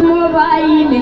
हातात मोबाईल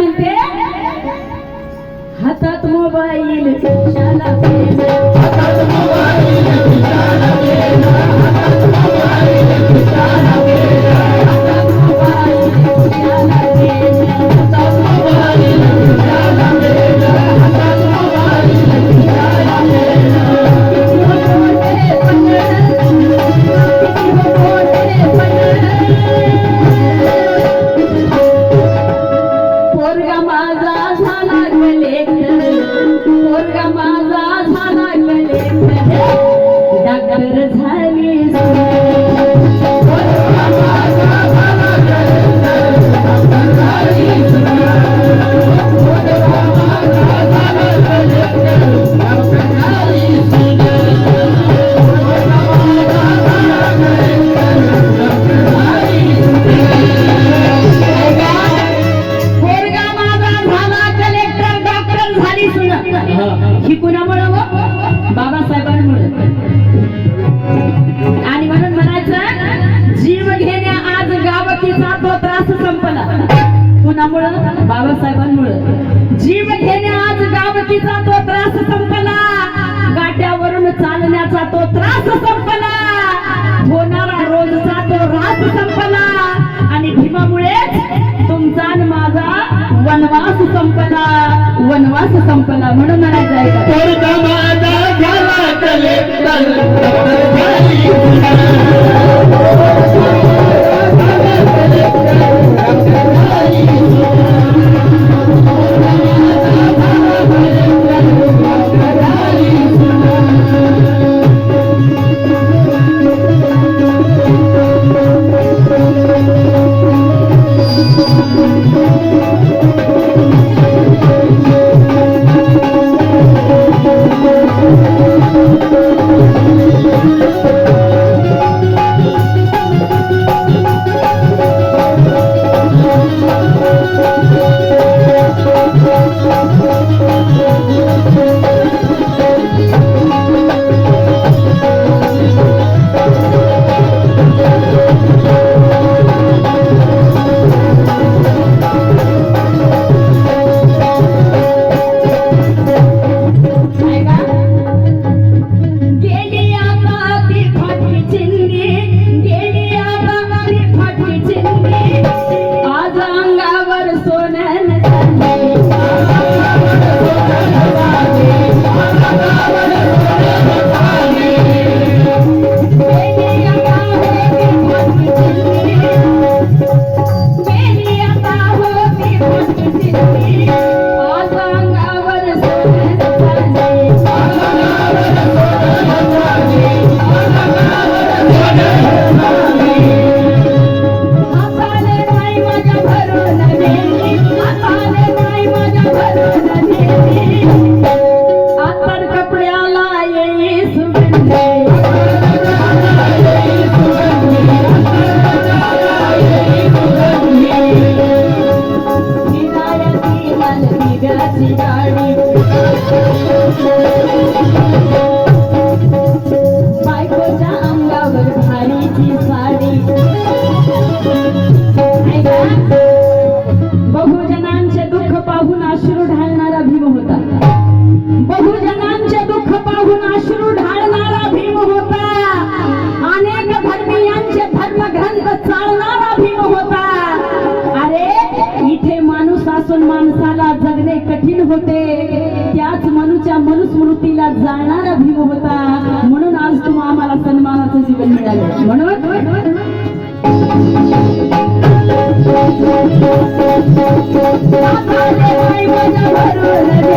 म्हणते हातात मोबाईल खिशाला पेन हातात मोबाईल. बाकीचा तो त्रास संपला. कुणामुळं? बाबासाहेबांमुळं. जीव घेण्या आज गावकीचा तो त्रास संपला. गाट्यावरून चालण्याचा तो त्रास संपला. होणारा रोजचा तो रास संपला. आणि भीमामुळेच तुमचा आणि माझा वनवास संपला. वनवास संपला म्हणून म्हणायचं आहे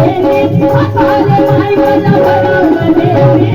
देवी अकाल माई मन भरम देवी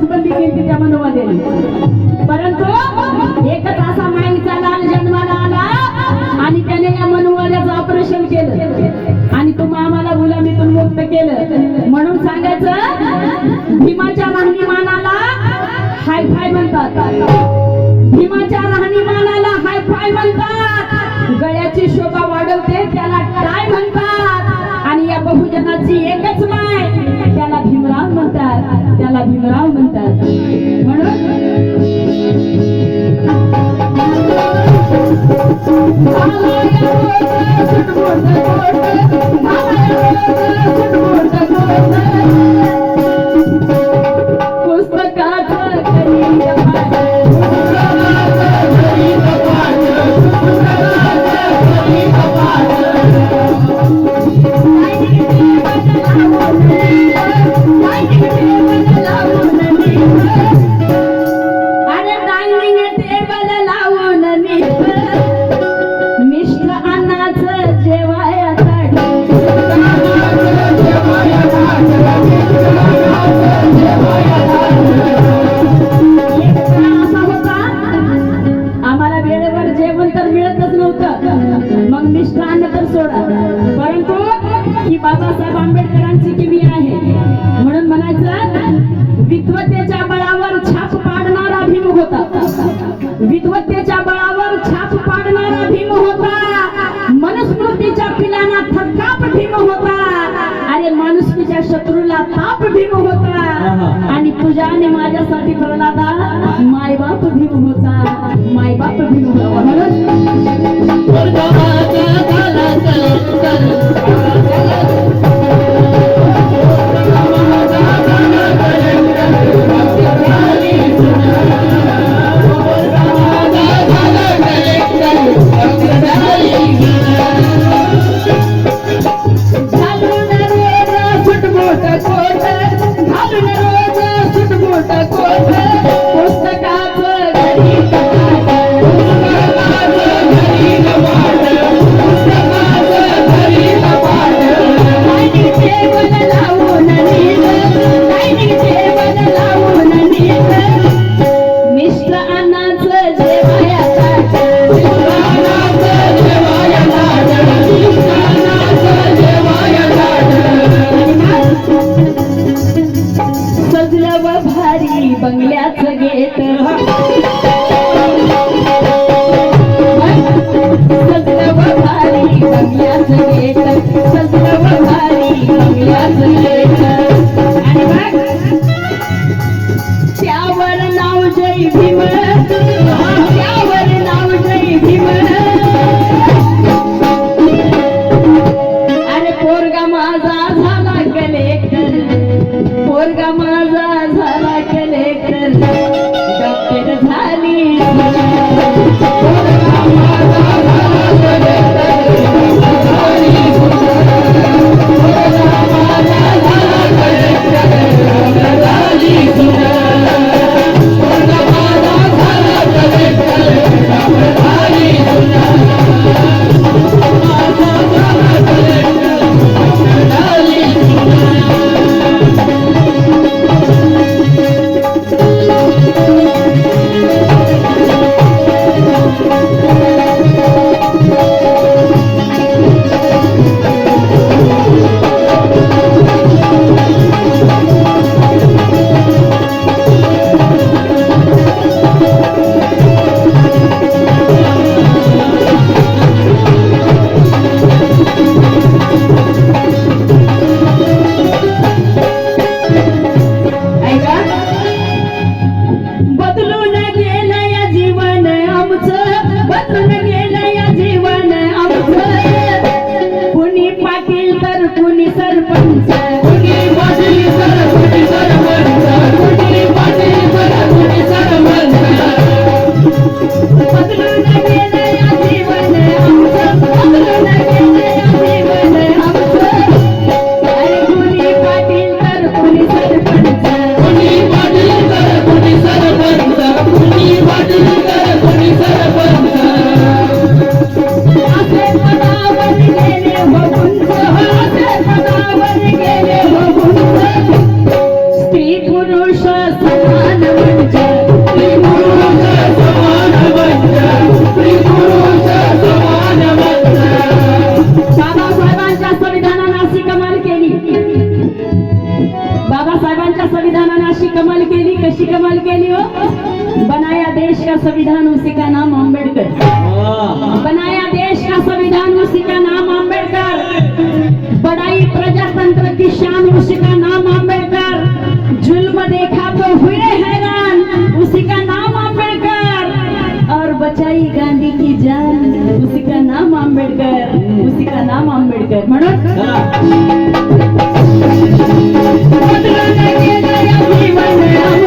दिवस बंदी त्या मनोमध्ये परंतु एकच असा माईचा लाल जन्माला आला आणि त्याने या मनोवाल्याचं ऑपरेशन केलं. आणि तो मामाला गुलामीतून मुक्त केलं. म्हणून सांगायचं भीमाच्या राहणीमानाला हाय फाय म्हणतात. भीमाच्या राहणीमानाला हाय फाय म्हणतात. गळ्याची शोभा वाढवते त्याला काय म्हणतात. आणि या बहुजनाची एकच माय त्याला भीमराव म्हणतात. म्हणून त्याने माझ्यासाठी माय मायबाप भीम होता. मायबाप भीम त्यावर नाव जय भीम. अशी कमाल केली कशी कमाल केली हो? बनाया देश का संविधान उसी का नाम आंबेडकर बनाया देश का संविधान उसी का नाम आंबेडकर बड़ाई प्रजातंत्र की शान उसी का नाम आंबेडकर जुल्म देखा तो हुए हैरान उसी का नाम आंबेडकर और बचाई गांधी की जान उसी का नाम आंबेडकर उसी का नाम आंबेडकर म्हणून जीवन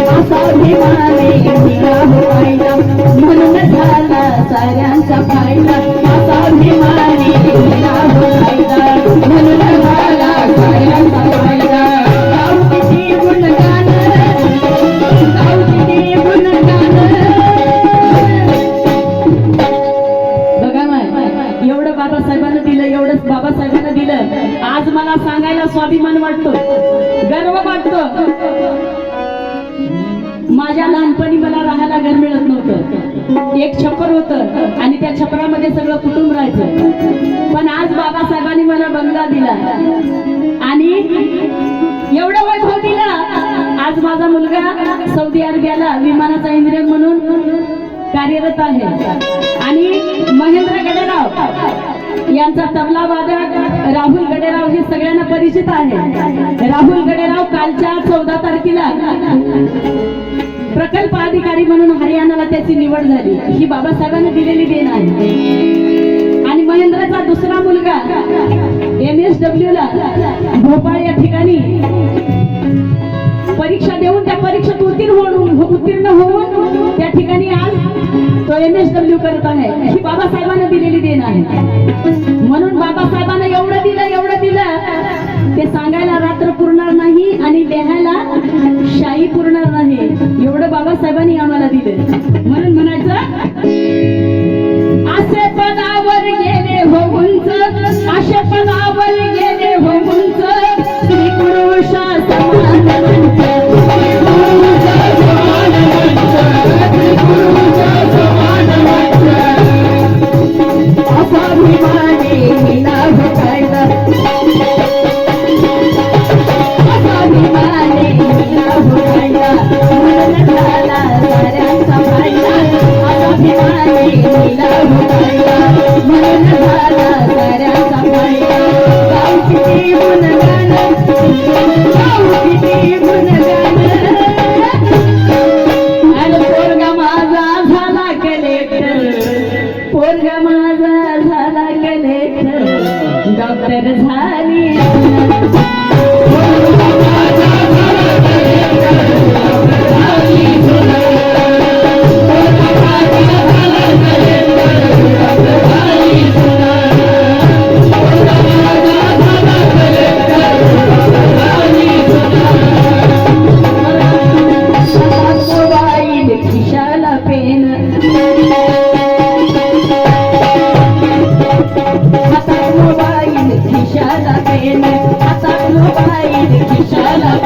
असा अभिमाने लिहिला म्हणून झाला साऱ्यांचा फायदा असा अभिमाने लिहिला म्हणून झाला साऱ्यांचा एक छप्पर होतं आणि त्या छपरामध्ये सगळं कुटुंब राहायचं. पण आज बाबासाहेबांनी मला बंगला दिला. आणि एवढं वैभव दिला आज माझा मुलगा सौदी अरेबियाला विमानाचा इंजिनियर म्हणून कार्यरत आहे. आणि महेंद्र गडेराव यांचा तबला वादक राहुल गडेराव हे सगळ्यांना परिचित आहे. राहुल गडेराव कालच्या चौदा तारखेला प्रकल्प अधिकारी म्हणून हरियाणाला त्याची निवड झाली. ही बाबासाहेबांनी दिलेली देण आहे. आणि महेंद्रचा दुसरा मुलगा एम एस डब्ल्यू ला भोपाळ या ठिकाणी परीक्षा देऊन त्या परीक्षेत उत्तीर्ण होऊन उत्तीर्ण होऊन त्या ठिकाणी आज तो एम एस डब्ल्यू करत आहे. ही बाबासाहेबांना दिलेली देण आहे. बाबासाहेबांनी वर्ग माझा झाला कलेक्टर डॉक्टर झाली. بين أتقلو بعيدك شالة